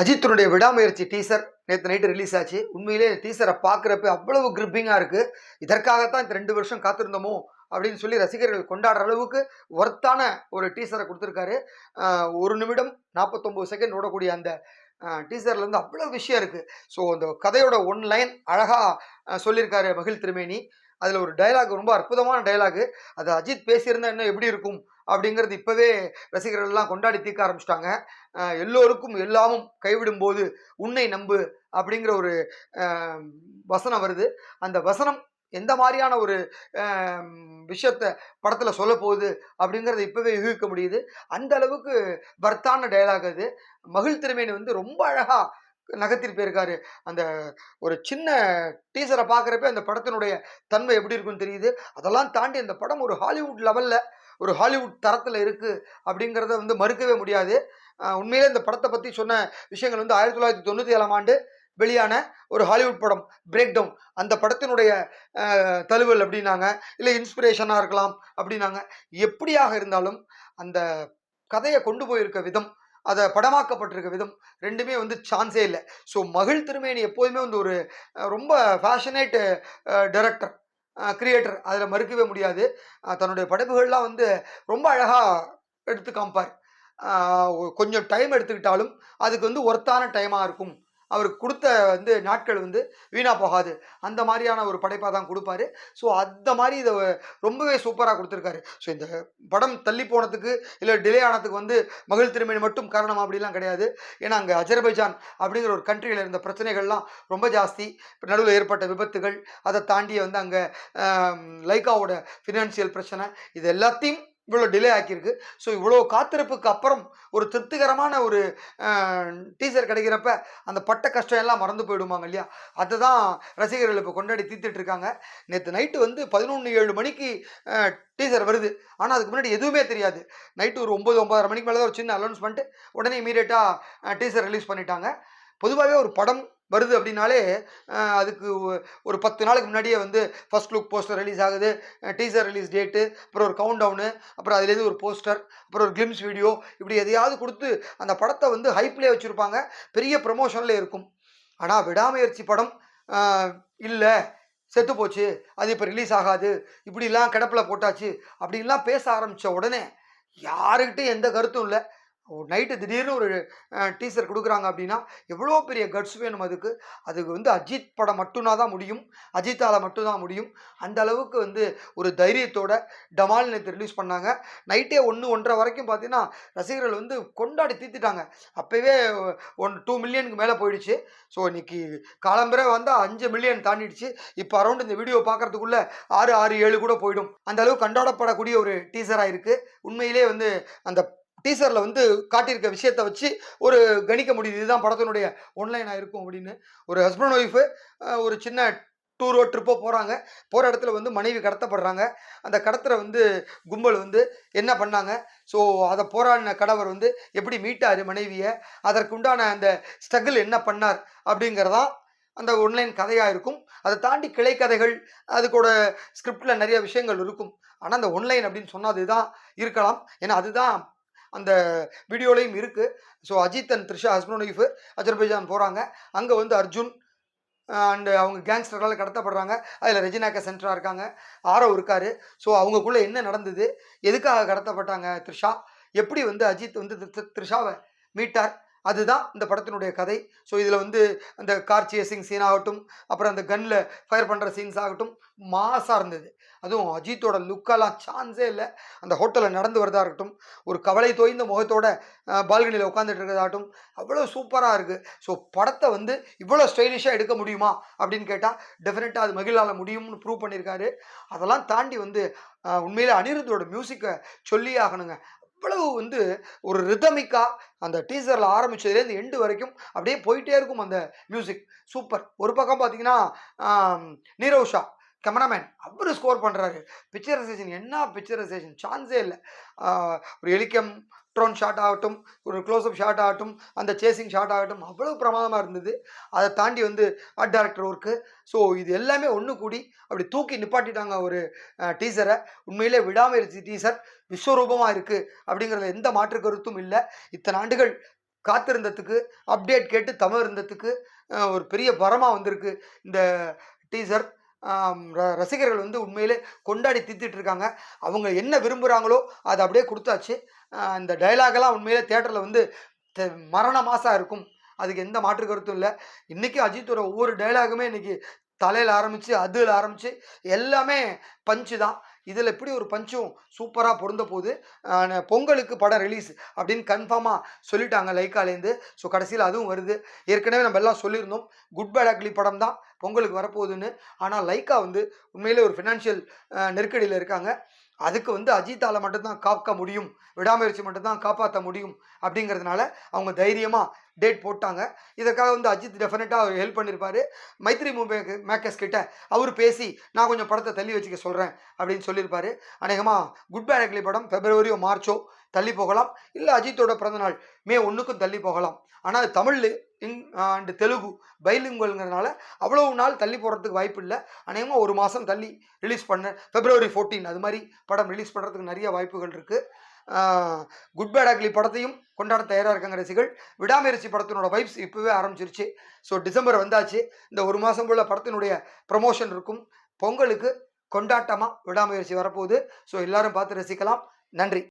அஜித்தனுடைய விடாமுயற்சி டீசர் நேற்று night release ஆச்சு. உண்மையிலே டீசரை பார்க்குறப்ப அவ்வளவு கிரிப்பிங்காக இருக்குது இதற்காகத்தான் இந்த ரெண்டு வருஷம் காத்திருந்தோமோ அப்படின்னு சொல்லி ரசிகர்கள் கொண்டாடுற அளவுக்கு ஒர்த்தான ஒரு டீசரை கொடுத்துருக்காரு. ஒரு நிமிடம் நாற்பத்தொம்போது செகண்ட் ஓடக்கூடிய அந்த டீசரில் வந்து அவ்வளோ விஷயம் இருக்குது ஸோ அந்த கதையோட ஒன் லைன் அழகாக சொல்லியிருக்காரு மகிழ் திருமேனி. அதில் ஒரு டயலாக் ரொம்ப அற்புதமான டயலாகு அது அஜித் பேசியிருந்தா இன்னும் எப்படி இருக்கும்? அப்படிங்கிறது இப்போவே ரசிகர்கள்லாம் கொண்டாடி தீர்க்க ஆரம்பிச்சிட்டாங்க. எல்லோருக்கும் எல்லாமும் கைவிடும் போது உன்னை நம்பு அப்படிங்கிற ஒரு வசனம் வருது. அந்த வசனம் எந்த மாதிரியான ஒரு விஷயத்த படத்தில் சொல்ல போகுது அப்படிங்கிறத இப்போவே யூகிக்க முடியுது. அந்த அளவுக்கு வர்த்தான டயலாக் அது. மகிழ் திருமேனி வந்து ரொம்ப அழகாக நகர்த்திட்டு போயிருக்காரு. அந்த ஒரு சின்ன டீசரை பார்க்குறப்ப அந்த படத்தினுடைய தன்மை எப்படி இருக்குன்னு தெரியுது. அதெல்லாம் தாண்டி அந்த படம் ஒரு ஹாலிவுட் லெவலில் ஒரு ஹாலிவுட் தரத்தில் இருக்குது அப்படிங்கிறத வந்து மறுக்கவே முடியாது. உண்மையிலே இந்த படத்தை பற்றி சொன்ன விஷயங்கள் வந்து ஆயிரத்தி தொள்ளாயிரத்தி தொண்ணூற்றி ஏழாம் ஆண்டு வெளியான ஒரு ஹாலிவுட் படம் பிரேக் டவுன் அந்த படத்தினுடைய தழுவல் அப்படின்னாங்க. இல்லை இன்ஸ்பிரேஷனாக இருக்கலாம் அப்படின்னாங்க. எப்படியாக இருந்தாலும் அந்த கதையை கொண்டு போயிருக்க விதம் அதை படமாக்கப்பட்டிருக்க விதம் ரெண்டுமே வந்து சான்ஸே இல்லை. ஸோ மகிழ் திருமேனி எப்போதுமே வந்து ஒரு ரொம்ப ஃபேஷனேட் டைரக்டர் கிரியேட்டர் அதில் மறுக்கவே முடியாது. தன்னுடைய படைப்புகள்லாம் வந்து ரொம்ப அழகாக எடுத்து காமிப்பார். கொஞ்சம் டைம் எடுத்துக்கிட்டாலும் அதுக்கு வந்து ஒர்த்தான டைமாக இருக்கும். அவருக்கு கொடுத்த வந்து நாட்கள் வந்து வீணாக போகாது. அந்த மாதிரியான ஒரு படைப்பாக தான் கொடுப்பாரு. ஸோ அந்த மாதிரி இதை ரொம்பவே சூப்பராக கொடுத்துருக்காரு. ஸோ இந்த படம் தள்ளி போனதுக்கு இல்லை டிலே ஆனதுக்கு வந்து மகிழ் திருமணி மட்டும் காரணம் அப்படிலாம் கிடையாது. ஏன்னா அங்கே அஜர்பைஜான் அப்படிங்கிற ஒரு கண்ட்ரியில் இருந்த பிரச்சனைகள்லாம் ரொம்ப ஜாஸ்தி. நடுவில் ஏற்பட்ட விபத்துகள் அதை தாண்டி வந்து அங்கே லைக்காவோட ஃபினான்சியல் பிரச்சனை இது எல்லாத்தையும் இவ்வளோ டிலே ஆக்கியிருக்கு. ஸோ இவ்வளோ காத்திருப்புக்கு அப்புறம் ஒரு திருப்திகரமான ஒரு டீசர் கிடைக்கிறப்ப அந்த பட்ட கஷ்டம் எல்லாம் மறந்து போயிடுவாங்க இல்லையா? அதை தான் ரசிகர்கள் இப்போ கொண்டாடி தீர்த்துட்ருக்காங்க நேற்று நைட்டு வந்து பதினொன்று ஏழு மணிக்கு டீசர் வருது. ஆனால் அதுக்கு முன்னாடி எதுவுமே தெரியாது. நைட்டு ஒரு ஒம்பது ஒன்பதரை மணிக்கு மேலே தான் ஒரு சின்ன அனௌன்ஸ்மெண்ட் உடனே இமீடியட்டாக டீசர் ரிலீஸ் பண்ணிட்டாங்க. பொதுவாகவே ஒரு படம் வருது அப்படின்னாலே அதுக்கு ஒரு பத்து நாளுக்கு முன்னாடியே வந்து ஃபர்ஸ்ட் லுக் போஸ்டர் ரிலீஸ் ஆகுது. டீசர் ரிலீஸ் டேட்டு அப்புறம் ஒரு கவுண்ட் டவுனு அப்புறம் அதுலேருந்து ஒரு போஸ்டர் அப்புறம் ஒரு கிளிம்ஸ் வீடியோ இப்படி எதையாவது கொடுத்து அந்த படத்தை வந்து ஹைப்லேயே வச்சுருப்பாங்க. பெரிய ப்ரமோஷனில் இருக்கும். ஆனால் விடாமுயற்சி படம் இல்லை செத்து போச்சு அது இப்போ ரிலீஸ் ஆகாது இப்படிலாம் கிடப்பில் போட்டாச்சு அப்படின்லாம் பேச ஆரம்பித்த உடனே யாருக்கிட்டையும் எந்த கருத்தும் இல்லை. நைட்டு திடீர்னு ஒரு டீசர் கொடுக்குறாங்க அப்படின்னா எவ்வளோ பெரிய கட்ஸ் வேணும் அதுக்கு. அதுக்கு வந்து அஜித் படம் மட்டும்னா தான் முடியும். அஜித்தால் மட்டும்தான் முடியும். அந்த அளவுக்கு வந்து ஒரு தைரியத்தோட டமால் நேற்று ரிலீஸ் பண்ணாங்க. நைட்டே ஒன்று ஒன்றரை வரைக்கும் பார்த்தீங்கன்னா ரசிகர்கள் வந்து கொண்டாடி தீர்த்துட்டாங்க. அப்போவே ஒன் டூ மில்லியனுக்கு மேலே போயிடுச்சு. ஸோ இன்னைக்கு காலம்பரை வந்தால் அஞ்சு மில்லியன் தாண்டிடுச்சு. இப்போ அரௌண்ட் இந்த வீடியோ பார்க்குறதுக்குள்ளே ஆறு ஆறு ஏழு கூட போயிடும். அந்த அளவுக்கு கொண்டாடப்படக்கூடிய ஒரு டீசராக இருக்குது உண்மையிலே வந்து அந்த டீசரில் வந்து காட்டியிருக்க விஷயத்தை வச்சு ஒரு கணிக்க முடியுது. இதுதான் படத்தினுடைய ஒன்லைனாக இருக்கும் அப்படின்னு. ஒரு ஹஸ்பண்ட் ஒய்ஃபு ஒரு சின்ன டூரோ ட்ரிப்போ போகிறாங்க போகிற இடத்துல வந்து மனைவி கடத்தப்படுறாங்க. அந்த கடத்துற வந்து கும்பல் வந்து என்ன பண்ணாங்க? ஸோ அதை போராடின கணவர் வந்து எப்படி மீட்டார் மனைவியை? அதற்குண்டான அந்த ஸ்ட்ரகிள் என்ன பண்ணார்? அப்படிங்கிறதான் அந்த ஒன்லைன் கதையாக இருக்கும். அதை தாண்டி கிளை கதைகள் அதுக்கூட ஸ்கிரிப்டில் நிறைய விஷயங்கள் இருக்கும். ஆனால் அந்த ஒன்லைன் அப்படின்னு சொன்னால் அதுதான் இருக்கலாம். ஏன்னா அதுதான் அந்த வீடியோலையும் இருக்குது so Ajith and Trisha husband wife Azerbaijan போகிறாங்க அங்கே வந்து அர்ஜுன் அண்டு அவங்க கேங்ஸ்டர்களால் கடத்தப்படுறாங்க. அதில் ரெஜினாக்க சென்டராக இருக்காங்க. ஆரவ் இருக்காரு. ஸோ அவங்கக்குள்ளே என்ன நடந்தது? எதுக்காக கடத்தப்பட்டாங்க த்ரிஷா? எப்படி வந்து அஜித் வந்து த்ரிஷாவை மீட்டார்? அதுதான் இந்த படத்தினுடைய கதை. ஸோ இதில் வந்து அந்த கார் சேசிங் சீன் ஆகட்டும் அப்புறம் அந்த கன்னில் ஃபயர் பண்ணுற சீன்ஸ் ஆகட்டும் மாசாக இருந்தது. அதுவும் அஜித்தோட லுக்கெல்லாம் சான்ஸே இல்லை. அந்த ஹோட்டலில் நடந்து வரதா இருக்கட்டும் ஒரு கவலை தோய்ந்த முகத்தோட பால்கனியில் உட்காந்துட்டு இருக்கிறதாகட்டும் அவ்வளோ சூப்பராக இருக்குது ஸோ படத்தை வந்து இவ்வளோ ஸ்டைலிஷாக எடுக்க முடியுமா அப்படின்னு கேட்டால் டெஃபினட்டாக அது மகிழால் முடியும்னு ப்ரூவ் பண்ணியிருக்காரு. அதெல்லாம் தாண்டி வந்து உண்மையில் உண்மையிலே அனிருத்தோட மியூசிக்கை சொல்லி ஆகணுங்க. அவ்வளவு வந்து ஒரு ரிதமிக்காக அந்த டீசரில் ஆரம்பிச்சதுலேருந்து எண்டு வரைக்கும் அப்படியே போயிட்டே இருக்கும் அந்த மியூசிக் சூப்பர். ஒரு பக்கம் பார்த்தீங்கன்னா நீரவ் ஷா. கேமராமேன் அவர் ஸ்கோர் பண்ணுறாரு பிக்சரைசேஷன் என்ன பிக்சரைசேஷன் சான்ஸே இல்லை. ஒரு எலிக்கம் ட்ரோன் ஷாட் ஆகட்டும் ஒரு க்ளோஸ்அப் ஷாட் ஆகட்டும் அந்த சேசிங் ஷாட் ஆகட்டும் அவ்வளோ பிரமாதமாக இருந்தது. அதை தாண்டி வந்து ஆர்ட் டேரக்டர் ஒர்க்கு ஸோ இது எல்லாமே ஒன்று கூடி அப்படி தூக்கி நிப்பாட்டிட்டாங்க ஒரு டீசரை உண்மையிலே விடாமுயற்சி டீசர் விஸ்வரூபமாக இருக்குது அப்படிங்கிறதுல எந்த மாற்று கருத்தும் இல்லை. இத்தனை ஆண்டுகள் காத்திருந்ததுக்கு அப்டேட் கேட்டு தமிழ் இருந்ததுக்கு ஒரு பெரிய வரமாக வந்திருக்கு இந்த டீசர் ரசிகர்கள் வந்து உண்மையிலே கொண்டாடி தித்திட்டு இருக்காங்க அவங்க என்ன விரும்புகிறாங்களோ அதை அப்படியே கொடுத்தாச்சு. இந்த டயலாகெல்லாம் உண்மையிலே தேட்டரில் வந்து மரண மாசாக இருக்கும். அதுக்கு எந்த மாற்று கருத்தும் இல்லை. இன்றைக்கி அஜித்தோட ஒவ்வொரு டைலாகுமே இன்றைக்கி தலையில் ஆரம்பித்து அதில் ஆரம்பித்து எல்லாமே பஞ்சு தான் இதில் எப்படி ஒரு பஞ்சும் சூப்பராக பொருந்த போகுது பொங்கலுக்கு படம் ரிலீஸ் அப்படின்னு கன்ஃபார்மாக சொல்லிட்டாங்க லைக்காலேருந்து ஸோ கடைசியில் அதுவும் வருது. ஏற்கனவே நம்ம எல்லாம் சொல்லியிருந்தோம் குட் பேட் அக்லி படம் தான் பொங்கலுக்கு வரப்போகுதுன்னு. ஆனால் லைக்கா வந்து உண்மையிலே ஒரு ஃபினான்ஷியல் நெருக்கடியில் இருக்காங்க. அதுக்கு வந்து அஜித்தால் மட்டும்தான் காக்க முடியும் விடாமுயற்சி மட்டும்தான் காப்பாற்ற முடியும் அப்படிங்கிறதுனால அவங்க தைரியமாக டேட் போட்டாங்க. இதற்காக வந்து அஜித் டெஃபினட்டாக அவர் ஹெல்ப் பண்ணியிருப்பாரு மைத்ரி மூவி மேக்கர்ஸ் கிட்ட அவர் பேசி நான் கொஞ்சம் படத்தை தள்ளி வச்சுக்க சொல்கிறேன் அப்படின்னு சொல்லியிருப்பார் அநேகமாக குட் பேட் அக்லி படம் பிப்ரவரியோ மார்ச்சோ தள்ளி போகலாம். இல்லை அஜித்தோட பிறந்தநாள் மே ஒன்றுக்கும் தள்ளி போகலாம். ஆனால் தமிழ் இங் அண்டு தெலுங்கு பைலிங்குவல்ங்கிறதுனால அவ்வளோ நாள் தள்ளி போகிறதுக்கு வாய்ப்பு இல்லை. அநேகமாக ஒரு மாதம் தள்ளி ரிலீஸ் பண்ண பிப்ரவரி ஃபோர்டீன் அது மாதிரி படம் ரிலீஸ் பண்ணுறதுக்கு நிறைய வாய்ப்புகள் இருக்குது குட் பேட் அக்லி படத்தையும் கொண்டாட தயாராக இருக்காங்க ரசிகள் விடாமுயற்சி படத்தினோட வைப்ஸ் இப்போவே ஆரம்பிச்சிருச்சு. ஸோ டிசம்பர் வந்தாச்சு. இந்த ஒரு மாதம் போல் படத்தினுடைய ப்ரமோஷன் இருக்கும். பொங்கலுக்கு கொண்டாட்டமாக விடாமுயற்சி வரப்போகுது. ஸோ எல்லாரும் பார்த்து ரசிக்கலாம். நன்றி.